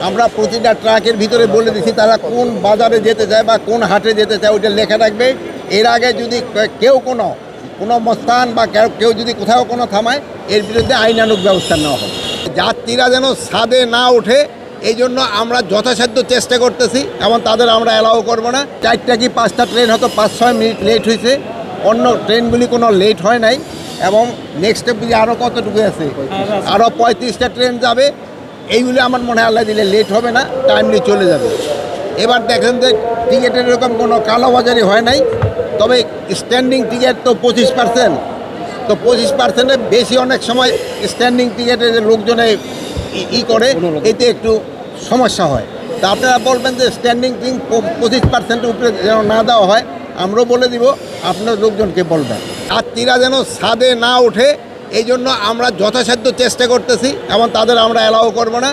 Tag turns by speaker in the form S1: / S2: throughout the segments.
S1: আমরা প্রতিটা ট্রাকের ভিতরে বলে দিছি তারা কোন বাজারে যেতে চায় বা কোন হাটে যেতে চায়, ওইটা লেখা রাখবে এর আগে যদি কেউ কোনো কোনো মস্তান বা কেউ- যদি কোথাও কোনো থামায়, এর বিরুদ্ধে আইনানুক ব্যবস্থা নেওয়া হবে। যাত্রীরা যেন ছাদে না ওঠে এই জন্য আমরা যথাসাধ্য চেষ্টা করতেছি, এবং তাদের আমরা অ্যালাউ করব না। চারটা কি পাঁচটা ট্রেন হয়তো পাঁচ ছয় মিনিট লেট হয়েছে, অন্য ট্রেনগুলি কোনো লেট হয় নাই, এবং নেক্সট স্টেপ আরও কতটুকু আছে আরও পঁয়ত্রিশটা ট্রেন যাবে এইগুলি আমার মনে হয় আল্লাহ দিলে লেট হবে না টাইমলি চলে যাবে। এবার দেখেন যে টিকিটের এরকম কোনো কালোবাজারি হয় নাই তবে স্ট্যান্ডিং টিকিট তো পঁচিশ পার্সেন্ট তো পঁচিশ পার্সেন্টের বেশি অনেক সময় স্ট্যান্ডিং টিকিটের যে লোকজনে ই- ই করে এতে একটু সমস্যা হয়। তা আপনারা বলবেন যে স্ট্যান্ডিং টিং পঁচিশ পার্সেন্টের উপরে যেন না দেওয়া হয় আমরাও বলে দিব আপনার লোকজনকে বলবেন। আর তীরা যেন ছাদে না ওঠে এই জন্য আমরা যথাসাধ্য চেষ্টা করতেছি এবং তাদের আমরা অ্যালাউ করব না।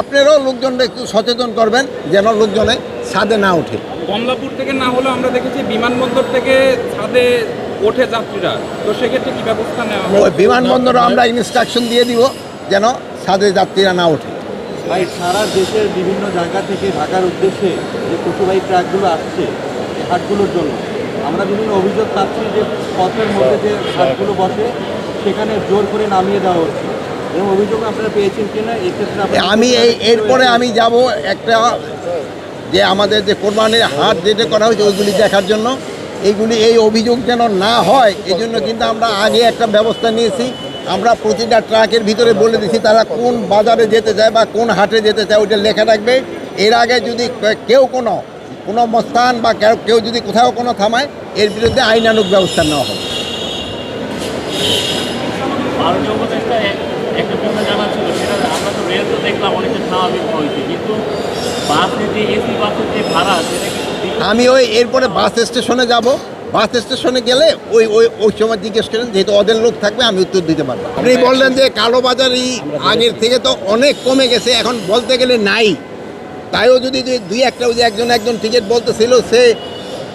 S1: আপনারাও লোকজনকে একটু সচেতন করবেন যেন লোকজনে ছাদে না ওঠে।
S2: কমলাপুর থেকে না হলেও আমরা দেখেছি বিমানবন্দর থেকে ছাদে ওঠে যাত্রীরা। তো সেক্ষেত্রে কি ব্যবস্থা নেওয়া হবে?
S1: ওই বিমানবন্দরে আমরা ইনস্ট্রাকশন দিয়ে দিব যেন ছাদে যাত্রীরা না ওঠে।
S3: ভাই সারা দেশের বিভিন্ন জায়গা থেকে ঢাকার উদ্দেশ্যে যে পশুবাহী ট্রাকগুলো আসছে এই হাটগুলোর জন্য আমরা বিভিন্ন অভিযোগ পাচ্ছি যে পথের মধ্যে যে হাটগুলো বসে সেখানে জোর করে নামিয়ে দেওয়া হচ্ছে।
S1: আমি এই এরপরে আমি যাব একটা যে আমাদের যে কোরবানির হাট যেটা করা হয়েছে ওইগুলি দেখার জন্য। এইগুলি এই অভিযোগ যেন না হয় এই জন্য কিন্তু আমরা আগে একটা ব্যবস্থা নিয়েছি। আমরা প্রতিটা ট্রাকের ভিতরে বলে দিছি তারা কোন বাজারে যেতে চায় বা কোন হাটে যেতে চায় ওইটা লেখা রাখবে এর আগে যদি কেউ কোনো কোনো মস্তান বা কেউ- কেউ যদি কোথাও কোনো থামায় এর বিরুদ্ধে আইনানুগ ব্যবস্থা নেওয়া হবে।
S4: একটা কথা জানা ছিল সেটা আমরা তো রেল তো দেখলাম অনেকটা স্বাভাবিক হয়েছে কিন্তু বাসে যে এসি বাসের যে ভাড়া সেটা
S1: আমি ওই এরপরে বাস স্টেশনে যাব। বাস স্টেশনে গেলে ওই ওই ওই সময় জিজ্ঞেস করেন যেহেতু ওদের লোক থাকবে আমি উত্তর দিতে পারব। আপনি বললেন যে কালোবাজারি আগের থেকে তো অনেক কমে গেছে এখন বলতে গেলে নাই। তাইও যদি দুই- দুই একটা ওই যে একজন একজন টিকিট বলতেছিল সে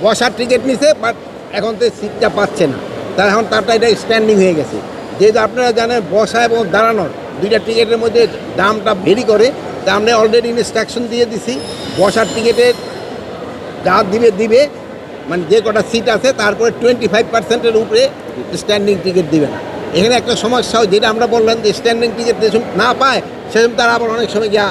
S1: বসার টিকিট নিছে বাট এখন তো সিটটা পাচ্ছে না। তার এখন তারটা এটা স্ট্যান্ডিং হয়ে গেছে। যেহেতু আপনারা জানেন বসা এবং দাঁড়ানোর দুইটা টিকিটের মধ্যে দামটা ভেরি করে, তা আমরা অলরেডি ইনস্ট্রাকশন দিয়ে দিছি, বসার টিকিটের যা দিবে দিবে মানে যে কটা সিট আছে, তারপরে টোয়েন্টি ফাইভ পার্সেন্টের উপরে স্ট্যান্ডিং টিকিট দিবে না। এখানে একটা সমস্যা যেটা আমরা বললাম যে স্ট্যান্ডিং টিকিট না পায় সেরকম তারা আবার অনেক সময় গিয়া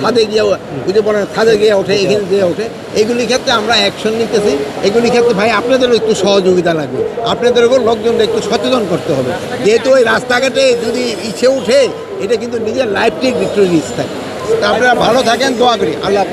S1: ছাদে গিয়ে বুঝে পড়ে, ছাদে গিয়ে ওঠে, এখানে গিয়ে ওঠে। এগুলির ক্ষেত্রে আমরা অ্যাকশন নিতেছি। এগুলির ক্ষেত্রে ভাই আপনাদেরও একটু সহযোগিতা লাগবে। আপনাদেরকেও লোকজনকে একটু সচেতন করতে হবে। যেহেতু ওই রাস্তাঘাটে যদি ইচ্ছে উঠে এটা কিন্তু নিজের লাইফটি একটু রিস্ক থাকে। তা আপনারা ভালো থাকেন, দোয়া করি। আল্লাহ